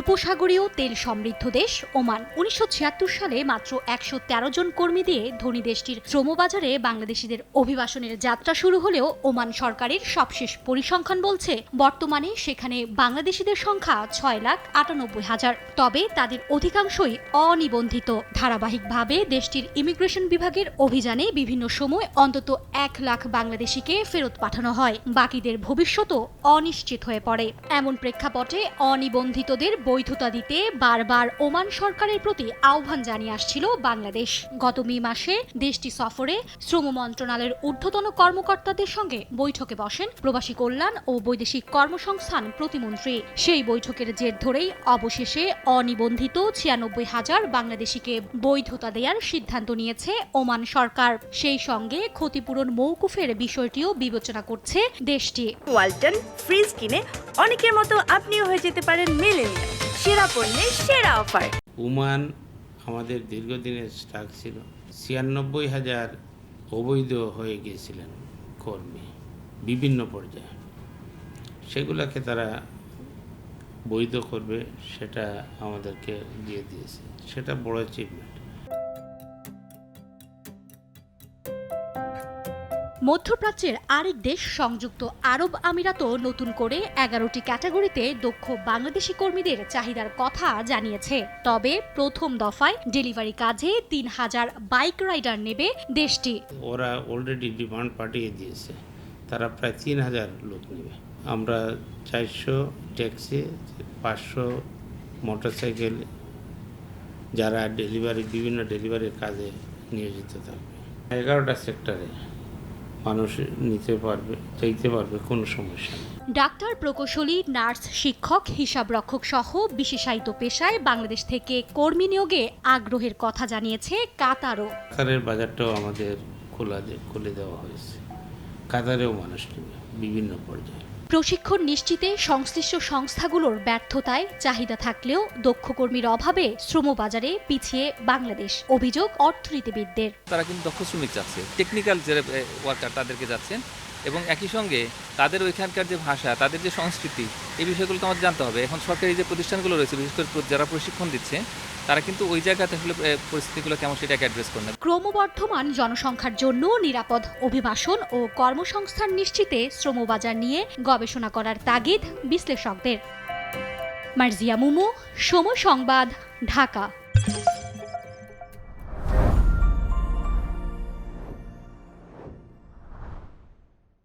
উপসাগরীয় তেল সমৃদ্ধ দেশ ওমান। উনিশশো ছিয়াত্তর সালে মাত্র একশো তেরো জন কর্মী দিয়ে ধনী দেশটির শ্রমবাজারে বাংলাদেশিদের অভিবাসনের যাত্রা শুরু হলেও ওমান সরকারের সবশেষ পরিসংখ্যান বলছে, বর্তমানে সেখানে বাংলাদেশিদের সংখ্যা ছয় লাখ আটানব্বই হাজার। তবে তাদের অধিকাংশই অনিবন্ধিত। ধারাবাহিকভাবে দেশটির ইমিগ্রেশন বিভাগের অভিযানে বিভিন্ন সময় অন্তত এক লাখ বাংলাদেশিকে ফেরত পাঠানো হয়। বাকিদের ভবিষ্যতও অনিশ্চিত হয়ে পড়ে। এমন প্রেক্ষাপটে অনিবন্ধিতদের বৈধতা দিতে বারবার ওমান সরকারের প্রতি আহ্বান জানিয়ে আসছিল বাংলাদেশ। গত মে মাসে দেশটি সফরে শ্রম মন্ত্রণালয়ের ঊর্ধ্বতন কর্মকর্তাদের সঙ্গে বৈঠকে বসেন প্রবাসী কল্যাণ ও বৈদেশিক কর্মসংস্থান প্রতিমন্ত্রী। সেই বৈঠকের জের ধরেই অবশেষে অনিবন্ধিত ছিয়ানব্বই হাজার বাংলাদেশিকে বৈধতা দেওয়ার সিদ্ধান্ত নিয়েছে ওমান সরকার। সেই সঙ্গে ক্ষতিপূরণ মৌকুফের বিষয়টিও বিবেচনা করছে দেশটি। ওয়ালটন ফ্রিজ কিনে অনেকের মতো আপনিও হয়ে যেতে পারেন মেলেনিয়া সেরা পণ্যের সেরা অফার। উমান আমাদের দীর্ঘদিনের স্টাক ছিল। ছিয়ানব্বই হাজার অবৈধ হয়ে গিয়েছিলেন কর্মী বিভিন্ন পর্যায়ে। সেগুলোকে তারা বৈধ করবে, সেটা আমাদেরকে দিয়ে দিয়েছে। সেটা বড় অ্যাচিভমেন্ট মধ্যপ্রাচ্যের আরেক দেশ সংযুক্ত আরব আমিরাতও নতুন করে এগারোটি ক্যাটাগরিতে দক্ষ বাংলাদেশি কর্মীদের চাহিদার কথা জানিয়েছে। তবে প্রথম দফায় ডেলিভারি কাজে তিন হাজার বাইক রাইডার নেবে দেশটি। ওরা অলরেডি ডিমান্ড পাঠিয়ে দিয়েছে। তারা প্রায় তিন হাজার লোক নেবে। আমরা চারশো ট্যাক্সি, পাঁচশো মোটরসাইকেল যারা ডেলিভারি, বিভিন্ন ডেলিভারির কাজে নিয়োজিত থাকবে। এগারোটা সেক্টরে মানুষ নিতে পারবে চাইতে পারবে কোনো সমস্যা নেই। ডাক্তার প্রকৌশলী নার্স শিক্ষক হিসাবরক্ষক সহ বিশেষায়িত পেশায় বাংলাদেশ থেকে কর্মী নিয়োগে আগ্রহের কথা জানিয়েছে কাতারও। কাতারের বাজারটাও আমাদের খোলা খুলে দেওয়া হয়েছে। কাতারেও মানুষ নেবে বিভিন্ন পর্যায়ে। প্রশিক্ষণ নিশ্চিতে সংশ্লিষ্ট সংস্থাগুলোর ব্যর্থতায় চাহিদা থাকলেও দক্ষ কর্মীর অভাবে শ্রমবাজারে পিছিয়ে বাংলাদেশ। অভিযোগ অর্থনীতিবিদদের। তারা কিন্তু দক্ষ শ্রমিক যাচ্ছে। টেকনিক্যাল যে ওয়ার্কার তাদেরকে যাচ্ছেন এবং একই সঙ্গে তাদের ওইখানকার যে ভাষা, তাদের যে সংস্কৃতি, এই বিষয়গুলো তো আমাদের জানতে হবে। এখন সরকারি যে প্রতিষ্ঠানগুলো রয়েছে, বিশেষ করে যারা প্রশিক্ষণ দিচ্ছে, তারা কিন্তু ওই জায়গাতে আসলে পরিস্থিতিগুলো কেমন সেটাকে অ্যাড্রেস করে নেবে। ক্রমবর্ধমান জনসংখ্যার জন্য নিরাপদ অভিবাসন ও কর্মসংস্থান নিশ্চিতে শ্রমবাজার নিয়ে গবেষণা করার তাগিদ বিশ্লেষকদের। মার্জিয়া মুমু, সময় সংবাদ, ঢাকা।